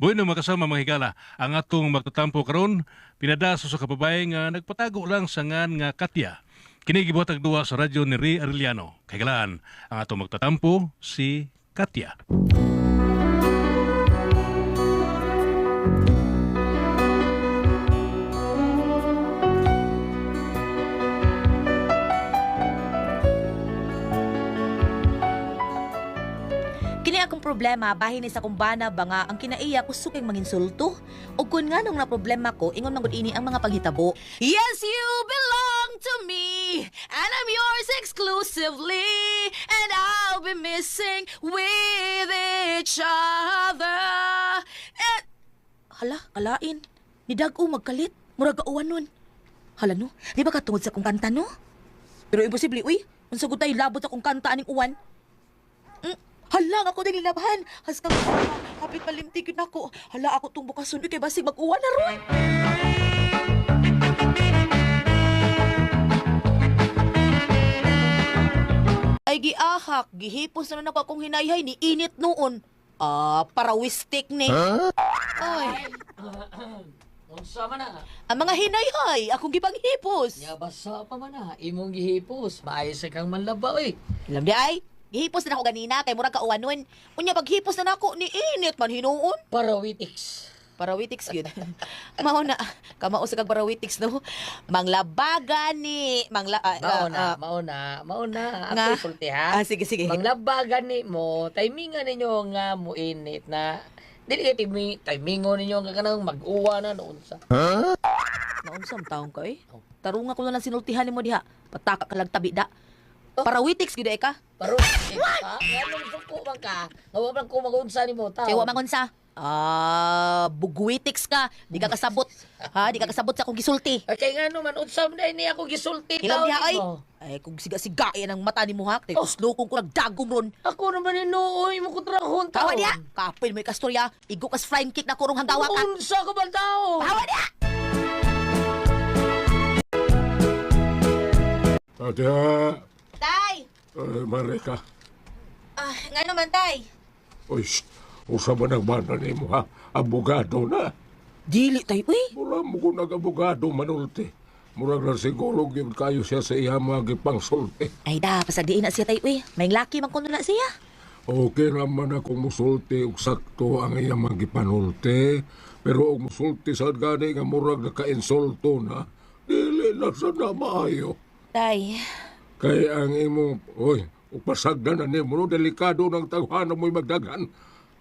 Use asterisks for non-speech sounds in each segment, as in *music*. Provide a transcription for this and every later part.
Bueno makasama mga higala, ang atong magtatampo karon pinadaso sa kababae nga nagpatago lang sa ngan nga Katya. Kini gibuhat ang duwa sa radyo ni Ray Arellano. Kagalaan, ang atong magtatampo si Katya. Akong problema bahin ni sa kumbana ba nga ang kinaiya ko suking manginsulto ug kun nga nung na problema ko ingon man ini ang mga paghitabo. Yes, you belong to me and I'm yours exclusively and I'll be missing with each other. Eh, hala, kalain. Ni Dag-o magkalit. Murag kauwan nun. Hala no, di ba katungod sa kong kanta no? Pero imposible, uy. Unsa gud tayo labot sa kong kanta aning uwan? Hala, ako din nilabahan. Has kang kapit malimtig yun ako. Hala, ako tong bukasun. Uy, kay basig mag-uwan na ron. Ay, giahak. Gihipos na ako akong hinayhay ni init noon. Ah, parawistik ni. Ay, Unsa man na? ang mga hinayhay, akong gipanghipos. Nya basa pa man na. Imong gihipos. Maayos sa kang manlaba eh. Alam di ay, gihipos na ako ganina kay murag kauwan nun. Unya paghipos na nako ni init man hinuon. Parawitics. Parawitics yun. *laughs* Mao na, kamao sa kag parawitics no. Manglabagan ni, mangla ah, Mao ah, na, ah, mao na, mao na. Nga. Ako sulti ha. ah, sige sige. Manglabagan ni mo, timingan ninyo nga mo init na dili kay timi, timingon ninyo nga kanang mag-uwa na noon sa. Naunsam taong ka eh. Tarunga ko na lang sinultihan nimo diha. Pataka ka lang tabi da. Parawitics gyud ay ka. Paro. Ha? Anong suko man ka? Nga man ko magunsa nimo tao. Kay wa mangon sa. Ah, bugwitics ka. Di ka kasabot. Ha, di ka kasabot sa akong gisulti. Ay, kay nga naman, unsam na ni ako gisulti Ilang tao diha ay. nimo. Ay, kung siga-siga yan ang mata ni mo ha. Kay Oh. uslukong ko nagdagong ron. Ako naman inuoy mo kontrahon tao. Kawa diha. Kapil mo ikastorya. Igo kas flying kick na kurong hanggawa ka. Unsa ka ba tao? Kawa diha. Tadya, Tay! uh, Marika. Ah, nga naman, tay. Uy, shh, usa ba nagbana ni mo ha? Abogado na. Dili, tay. Uy, Mura mo ko nag-abogado manulti. Murag na siguro yun kayo siya sa iya mga gipangsulti. Ay da, pasagdiin na siya tay, uy. May laki man kuno na siya. Okay naman ako musulti ug sakto ang iya mga gipanulti. Pero og musulti sa gani nga murag naka-insulto na, dili na sa na maayo. Tay, Kay ang imong, oy, upasagdan na nimo, no, delikado ng tawhanan mo'y magdagan.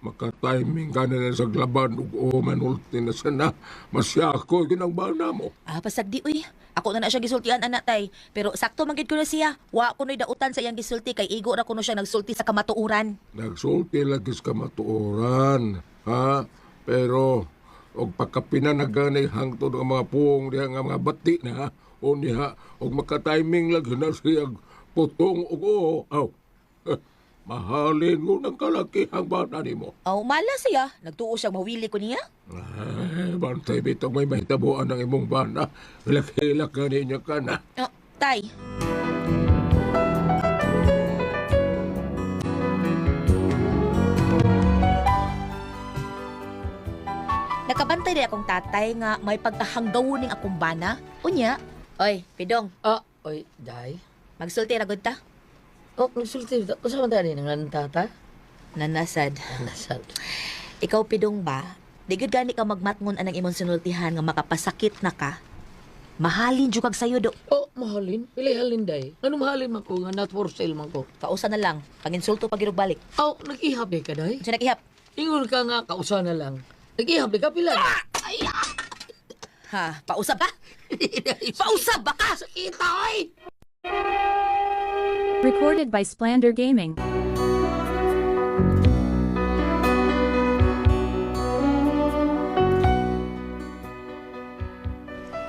Maka-timing ka na sa glaban o manulti na sana. Masyako, ginangbana mo. ah, pasagdi, uy. Ako na na siya gisultian, anak, tay. Pero sakto man gid ko na siya. Wa ko na'y dautan sa iyang gisulti kay igo na kuno siya nagsulti sa kamatuuran. Nagsulti lagi sa kamatuoran. Ha? Pero, og pagkapinanaganay hangtod ang mga puong diha nga mga bati na, o niya, og maka-timing lagi na siya putong ug oo. Aw, *laughs* mahalin mo ng kalakihang bata ni mo. Aw, mala siya. Nagtuo siya mawili ko niya. Ay, bantay bitong may mahitabuan ng imong bana. Hilak-hilak ka niya ka na. Oh, tay. Nakabantay din akong tatay nga may pagkahanggawon ning akong bana. Unya, oy, pidong, Ah, oy, day. magsulti ra gud ta. Oh, nagsulti. Unsa man tani nang tata? Nanasad. Nasad. Ikaw pidong ba? Di gud gani ka magmatngon anang imong sinultihan nga makapasakit na ka. Mahalin jud kag sayo do. Oh, mahalin. Pili halin day. Ano mahalin man ko nga not for sale man ko. Kausa na lang, panginsulto pag irog balik. Oh, nag-ihap day ka day. Unsa nakihap? Ingon ka nga kausa na lang. Nag-ihap day ka *laughs* pila. Ay, Ha, pausab ka? Pausab ba ka? Sakita, oy! Recorded by Splander Gaming.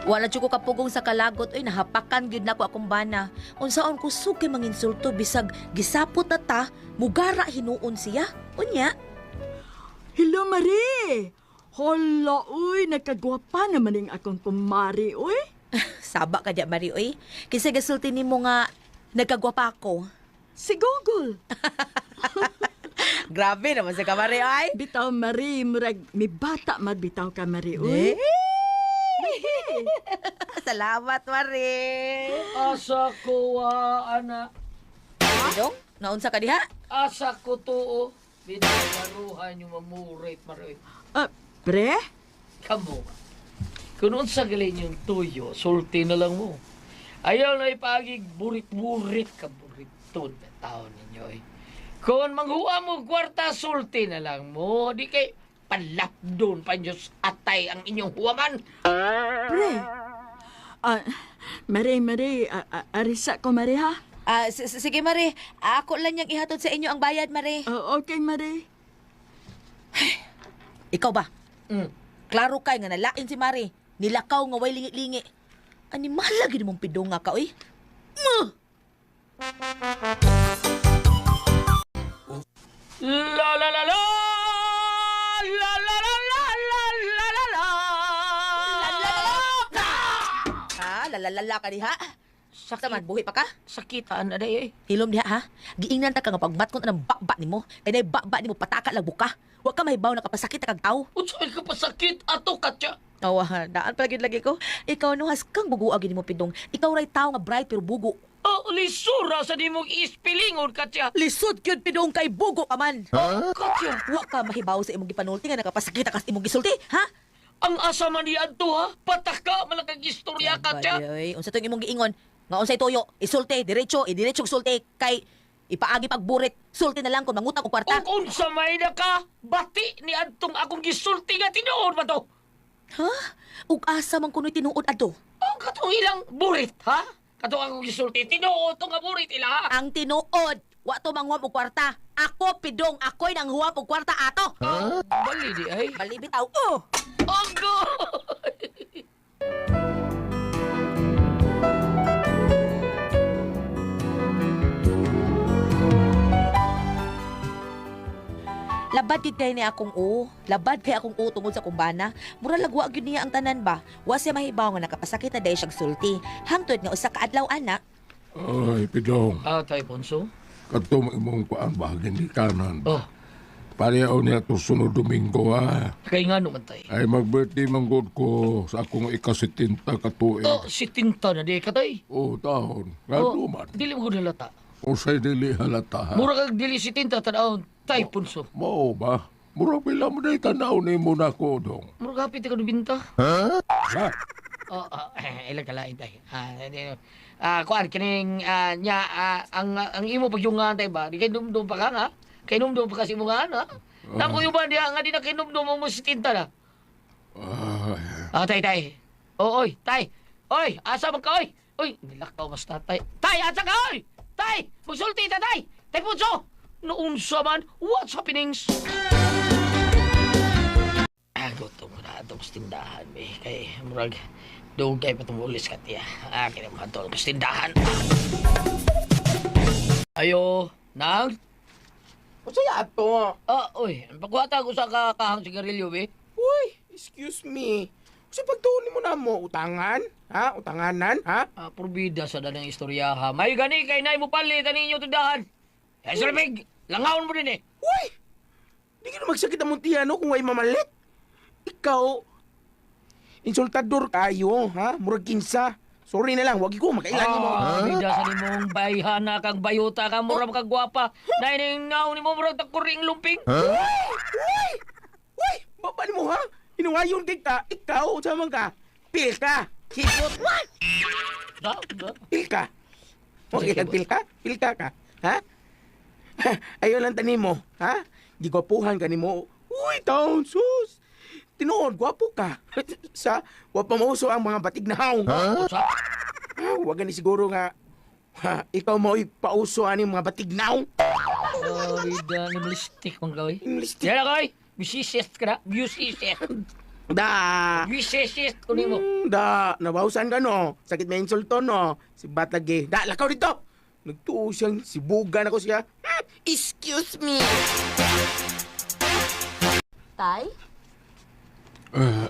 Wala jud ko kapugong sa kalagot oy nahapakan gyud nako akong bana. Unsaon ko suki manginsulto bisag gisapot na ta mugara hinuon siya. Unya, Hello, Marie! Hala, uy, nagkagwapa naman yung akong kumari, uy. *laughs* saba ka diya Mari oy. Kinsa gasulti nimo nga nagkagwapa ko. Si Google. *laughs* Grabe naman si Kamari ay. Bitaw Marie, murag mi bata man bitaw ka Marie. Uy. *laughs* Salamat, Mari. Asa ko wa ana. Dong, naunsa ka diha? Asa ko tuo. Binaruhan yung mamurit maroy. Ah, pre? Kamo. Kung unsa galing yung tuyo, sulti na lang mo. Ayaw na ipagig burit-burit ka buriton na tao ninyo eh. Kung manghuwa mo kwarta, sulti na lang mo. Di kay palapdon pa Diyos atay ang inyong huwaman. Pre? Ah, Marie, Marie, ah, ah, arisa ko Marie ha? Ah, s- s- sige, Mari. Ako lang yung ihatod sa inyo ang bayad, Mari. Ah, okay Marie. Ikaw ba? Mm. Klaro kay nga nalain si Mari. Nilakaw nga way lingi-lingi. Ani malagi mong pidong nga ka, oy. La la la la! La la la la la la la la! Ha? Lalalala ka diha? Sakta man, buhi pa ka? Sakitaan na day eh. Hilom diha, ha? Giingnan ta ka nga pagmatkon ang bakba nimo. Kay nay bakba nimo pataka lang buka. Wa ka mahibaw na kapasakit na kag tao. Utsay ka pa sakit ato katya. Awa, daan pala gid lagi ko. Ikaw no has kang buguag nimo pidong. Ikaw ray tao nga bright pero bugo. Oh, lisura sa di mong ispilingon katya. Lisod gyud pidong kay bugo ka man. Katya, Wa ka mahibaw sa imong gipanulti nga nakapasakit ka sa imong gisulti, ha? ang asa man ni adto ha? Pataka malakang istorya katya. Ay, unsa tong imong giingon? Nga unsay toyo? Isulti, diretso, idiretso sulti kay ipaagi pagburit. Sulti na lang kung mangutang og kwarta. O kung sa may na ka, bati ni adtong akong gisulti nga tinuod ba to? Ha? Ug asa man kuno'y tinuod adto? Ang katong ilang burit, ha? Katong akong gisulti, tinuod to nga burit ila? Ang tinuod, wa to manghuam og kwarta. Ako pidong, ako'y nang huwam og kwarta ato. Ah, bali di ay. Bali bitaw. Oh. Ang God! *laughs* Labad gid kay ni akong o. Labad kay akong o tungod sa kumbana. Mura lagwa gyud niya ang tanan ba. Wa siya mahibaw nga nakapasakit na dahil siyang sulti. Hangtod nga usa ka adlaw anak. Ay, pidong. Ah, tay Ponso? Kato mo imong kuan bahagi ni kanan. Oh, Pareho niya to sunod Domingo ha. kay nga naman tay. Ay mag-birthday manggod ko sa akong ikasitinta katuig. Oh, si Tinta na di ka tay. O taon. Nga Oh, duman. dili mo ko nalata. O sa'y dili halata ha. Mura kag dili si Tinta tanaw, tay Ponso. Mao ba? Mura pila mo na tanaw ni mo na ko dong. Mura kapit ka binta. Ha? Oh, ah, eh, ilang kalain tay. Ah, hindi. Ah, kuan kining ah, nya ah, ang ang imo pagyungan tay ba? Di kay dumdum pa ka nga. Kay dumdum pa kasi mo nga na. Nang ko ba diha nga di na kay dumdum mo si tinta na. Ah, tay tay. Oh, oy, tay. Oy, asa man ka oy? Oy, nilakaw mas tatay. Tay, asa ka oy? Tay, magsulti ta tay. Tay punso. Nounsa man, what's happenings? Ah, gutom mo na itong tindahan, be. Kay, murag, dugay pa itong ulis ka, tiya. Ah, kaya mo kanto ang tindahan. Ayo, nang? Masaya ato. Ah, oy, pagwata ko sa kakahang sigarilyo, be. Uy, excuse me. Kasi pagtuon mo na mo, utangan? Ha? Utanganan? Ha? Ah, probida sa danang istorya, ha. May gani, kay nay mo palit, ani inyo tindahan. Eh, Sir Big, langawon mo din eh. Uy! Di ka na magsakit ang muntiano kung ay mamalit. Ikaw, insultador kayo, ha? Murag kinsa. Sorry na lang, wag ko, makailangan mo. Ah, bida sa nimong bayhana kag bayuta ka mura ka gwapa. Nay ning ngaw nimo mura ta kuring lumping. Uy! Uy! Baba mo, ha? Inuwayon kita, ikaw, sama ka. Pil ka. Hipot. Da, da. Pil ka. Okay, pil ka? Pil ka ka. Ha? *laughs* Ayaw lang tani mo, ha? Di gwapuhan ka ni mo. Uy, taon, sus! Tinuod, gwapo ka. *laughs* Sa, wapa mauso ang mga batig na haong. Sa Ah, wag ni siguro nga, ha, ikaw mo ipauso ani mga batig na haong. oh, bida ni listik mong gawin. English Yan koy. Bisisist ka na. Bisisist. Da! Bisisist ko nimo. Mm, da, nabausan ka no. Sakit may insulto no. Si Batag Da, lakaw dito! Nagtuo siyang sibugan ako siya. Excuse me! Tay? eh,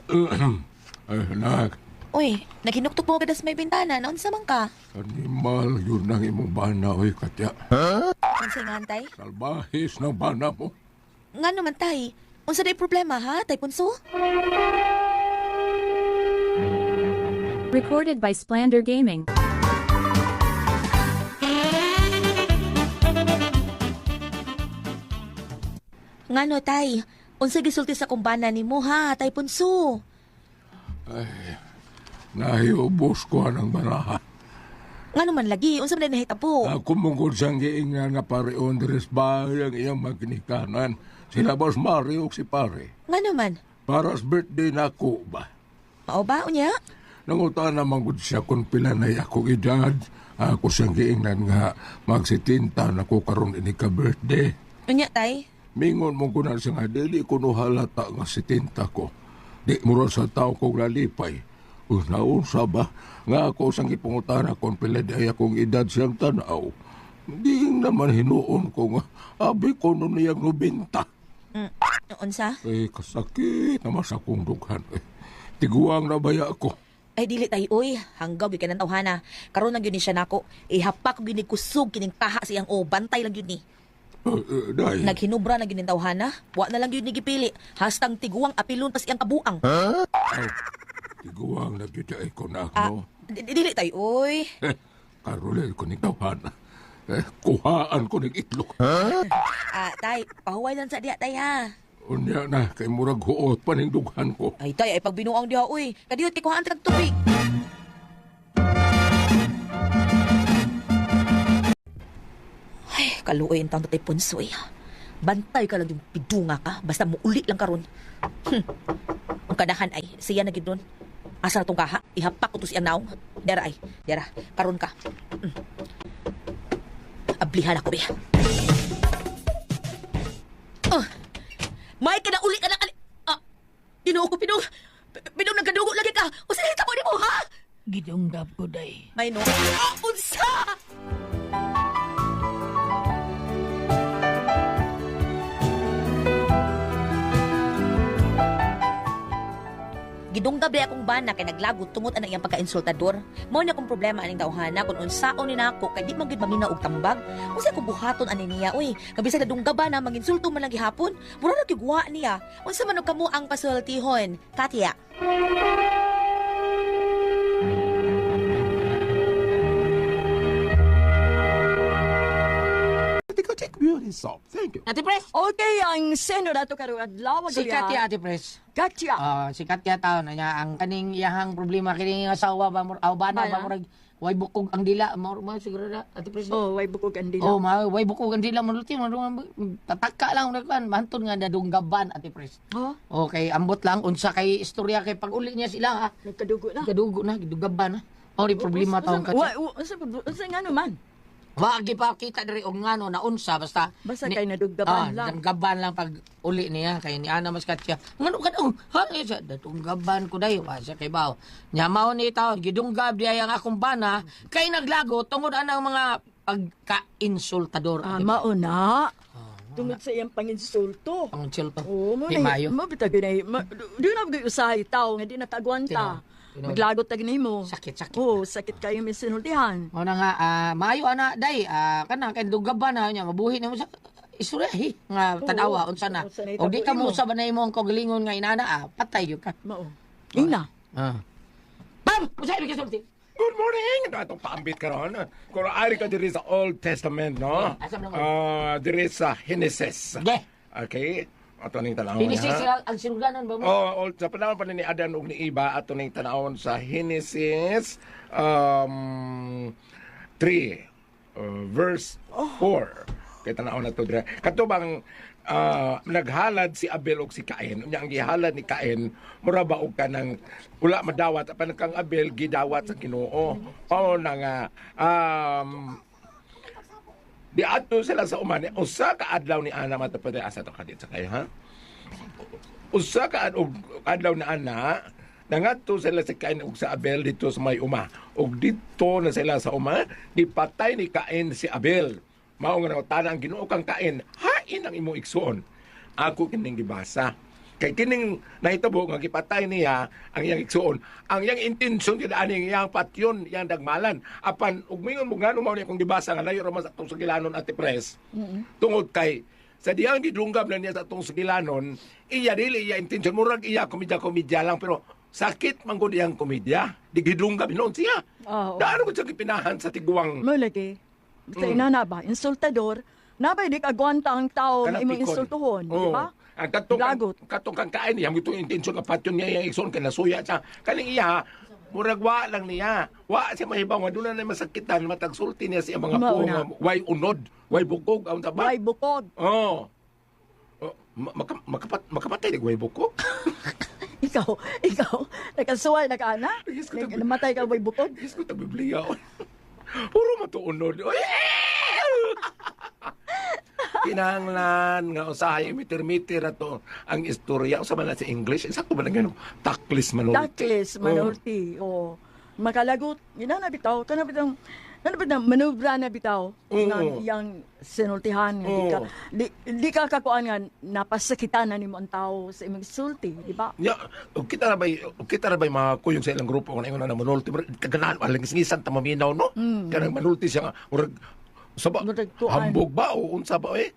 ay, *clears throat* anak. Uy, naghinuktok mo gadas may bintana. Naunsa man ka? Animal yun ang imong bana, oy, katya. Unsa nga, tay? Salbahis ng bana mo. nga naman tay. Unsa day problema ha, tay punso? Recorded by Splander Gaming. Ngano tay? Unsa gisulti sa kumbana nimo ha, tay punso? Nahiubos ko ang baraha. Ngano man lagi, unsa man nahitabo? Ako mungkod siyang giingnan na pare Andres bahay ang iyang magnikanan. Sila Boss Mario si pare. Ngano man? Para sa birthday na ako ba? Mao ba unya? Nangutan naman gud siya kung pila na akong edad. Ako siyang giingnan nga magsitinta na ko karon ini ka birthday. Unya tay? Mingon mo ko na siya nga, dili ko no halata nga si tinta ko. Di mo sa tao kong lalipay. Una-unsa ba, nga ako sang ipungutan kung pila di ay akong edad siyang tanaw. Di naman hinuon ko nga, abi ko no niyang nubinta. Mm. Unsa? Eh, kasakit naman sa dughan. Eh. Tiguang na baya ako. Ay dili tay uy, hanggaw gyud kanang tawhana. Karon lang gyud ni siya nako. Ihapak gyud ni kusog kining taha siyang o bantay lang gyud ni. Uh, uh, dahi. Naghinubra na gyud ni tawhana. Wa na lang gyud ni gipili. Hastang tiguang apilon tas iyang kabuang. Ay, tiguang na gyud ay ko na Ah, ako. di- dili tay uy. Eh, karulay ko ni tawhan. Eh, kuhaan ko ng itlog. Ah, tay, pahuway lang sa diya tay ha. Unya na, kay murag huot pa ning dughan ko. Ay tay, ay pagbinuang diha uy. Kadiyot kay kuhaan tag tubig. Kaluoy ang taong tatay punsoy. Bantay ka lang yung pidunga ka. Basta muuli lang karon. Hmm. Ang kadahan ay, siya na gid. Asa na tong kaha? Ihapak ko to siyang naong. Dara ay, dara. Karon ka. Hmm. Ablihan ako, be. Oh, may ka na uli ka na kali... Ah, ginoo ko, pinong... Pinong nagkadugo lagi ka. O sinita mo ni mo, ha? Gidunggab ko day. May no. Ah, unsa? Gidunggab day akong bana kay naglagot tungod ang iyang pagka-insultador. Mao ni akong problema aning tawhana kung unsaon ni nako kay di man gid mamina og tambag. Unsa ko buhaton ani niya uy. Kabisa na dunggaba na manginsulto man lang gihapon. Mura na gigwa niya. Unsa man kamo ang pasultihon? Katya. Sop. Thank you. Ate Pres! Okay, ang seno na to karong adlaw Si Katya, Ate Pres. Katya. Ah, si Katya tao na niya ang kaning iyahang problema kining asawa ba mo aw bana ba Bana? murag way bukog ang dila mo mo siguro na Ate Pres. Oh, way bukog ang Oh, dila. ma way bukog ang dila mo luti mo tataka lang na kan mahantod nga nadunggaban Ate Pres. Oh, Okay, ambot lang unsa kay istorya kay pag uli niya sila ha. nagkadugo na. Kadugo na, gidunggaban na. Oh, di problema taong Wa, Katya. wa- unsa unsa nga naman? Wagi pa kita diri og ngano na unsa basta Basta kay naduggaban lang. Dunggaban lang pag uli niya kay ni ana mas Katya. Ngano ka daw? Ha, eh, sa dunggaban ko dayo wa siya kay baw. Nya mao ni taon gidunggab diya ang akong bana kay naglago tungod anang mga pagka-insultador. Ah, Ate Pres. mauna. Tungod sa iyang panginsulto. Ang insulto. Oo, mo Di mayo. na. Mabita ginay. Ma, di na usahay tao nga di nakagwanta. Maglagot tag nimo. Sakit, sakit. Oo, sakit kayo may sinultihan. Mao na nga ah, maayo ana day ah, kana kay dunggaban na nya mabuhi na mo sa istorya hi nga tanawa unsa na. unsa na O di ka mo itabo imo. sa banay mo ang kagalingon nga inana ah, patay gyud ka. Mao. Ina. Ah. Bam! Usa ibig sulti. Good morning! Ito atong paambit ka ron. Kung ari ka diri sa Old Testament, no? Asa man Ah, diri sa Genesis. Ge. Okay? Ato ning tanawon. Dinis ha? sila ang sinuganan ba mo? Oh, old, sa panahon pa ni Adan ug ni Iba ato ning tanawon sa Genesis um 3 uh, verse 4. Kay tanawon nato dire. Katubang ah, naghalad si Abel ug si Cain. Unya ang gihalad ni Cain mura ba og kanang wala madawat apan kang Abel gidawat sa Ginoo. Mao na nga um di ato sila sa uman usa ka adlaw ni ana matapad asa to kadit sa kayo ha? Usa ka ad- adlaw na ana nangadto sila sa Cain ug sa Abel dito sa may uma. Ug dito na sila sa uma dipatay ni Cain si Abel. Mao nga tanang Ginoo kang Cain hain ang imong igsuon ako kining gibasa kay kining nahitabo nga gipatay niya ang iyang igsuon ang iyang intensyon kay ani iyang patyon iyang dagmalan apan ug mingon mo ngano mao ni akong gibasa nga layo ra man sa atong sa gilanon ati pres tungod kay sa diyang gidunggam na niya sa itong sugilanon, iya dili iya intention murag iya komedya-komedya lang pero sakit man gud iyang komedya. Di gidunggam noon siya. Oo. Daano ko siya gipinahan sa tiguang Mo lagi. Sa Mm. inana ba, insultador, nabay di kagwanta ang tao nga imong insultuhon, di Oo. ba? Ang katong Lagot. katong kang kain niya, ito intention nga patyon niya yung ison kay nasuya siya. Kaning iya murag wa lang niya. Wa siya mahibaw nga doon na masakitan matag sulti niya siya mga Mao puong na. nga way unod, way bukog ang taba. Way bukod. Oh. Oh, ma- maka, makapat, makapatay di way bukog. *laughs* Ikaw, ikaw, nakasuway na ka na? Yes, tabi- Namatay ka way bukod? Yes ko ta Biblia. *laughs* Puro matuunod. Oy! Kinahanglan nga usahay mitir-mitir ato ang istorya usa man na sa English isa ko ba lang taklis manulti Daklis, manulti. O, makalagot. Ina na bitaw. Kana bitaw. Kana bitaw, manubra na bitaw. Oo. Nga yang sinultihan. nga Di ka, di, di ka kakuan nga napasakitan na ni mo ang tao sa imong sulti. Di ba? Ya, og kita na bay, kita na bay mga kuyog sa ilang grupo nga ingon na manulti, kaganahan alang ngisan ta maminaw no. Kanang manulti siya nga murag sa ba, hambog ba o unsa ba eh?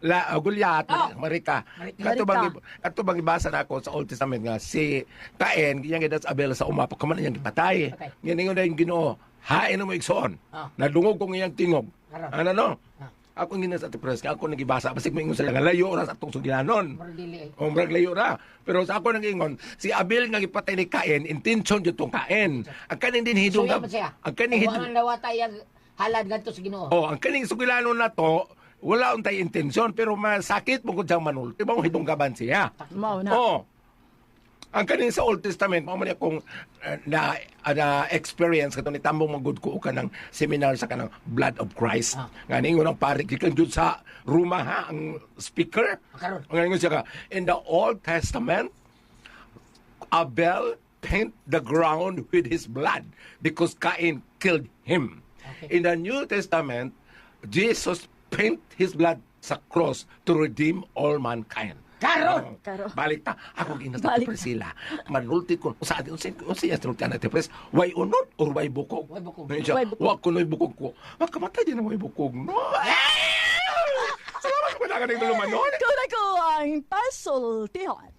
La uh, Gulyat, Marika. Marika. Ato bang ato bang ibasa na ako sa Old Testament nga si Cain giyang gidas Abel sa umapak kaman iyang gipatay. Patay. Ngin ingon dayon Ginoo, hain mo igsoon. Ah. Nadungog ko ngiyang tingog. Ano no? Ah. Ako ginas at pres ako nagibasa basig mo ingon sila nga layo ra sa atong sugilanon. Dili. O murag layo ra. Pero sa ako nag-ingon, si Abel nga gipatay ni Cain, intention jud tong Cain. Ang kaning din siya. ang kaning Wa halad ganto sa Ginoo. Oh, ang kaning sugilanon na to, wala untay intensyon pero masakit mo kung siyang manulti. Ba hidong gaban siya. Mao na. Oh. Ang kaning sa Old Testament, mao man akong uh, na, uh, na experience kato ni tambong magud ko ka ng seminar sa kanang Blood of Christ. Ah. Nga ningon ang pare gikan jud sa Roma ha ang speaker. Ah, karon. Ang siya ka in the Old Testament Abel paint the ground with his blood because Cain killed him. Okay. In the New Testament, Jesus paint his blood sa cross to redeem all mankind. Karon! Oh, Karon. Balik ta. Ako ginas na Balik ta. Priscilla. Manulti ko. Sa atin, unsa unsa yan sinultihan na Pres? Way unod or way bukog? Way bukog. Siya, Way bukog. Wa ko no'y bukog ko. Makamatay din ang way bukog. No? *laughs* Salamat ko na ka ng tulumanon. Kung ako ang pasultihan.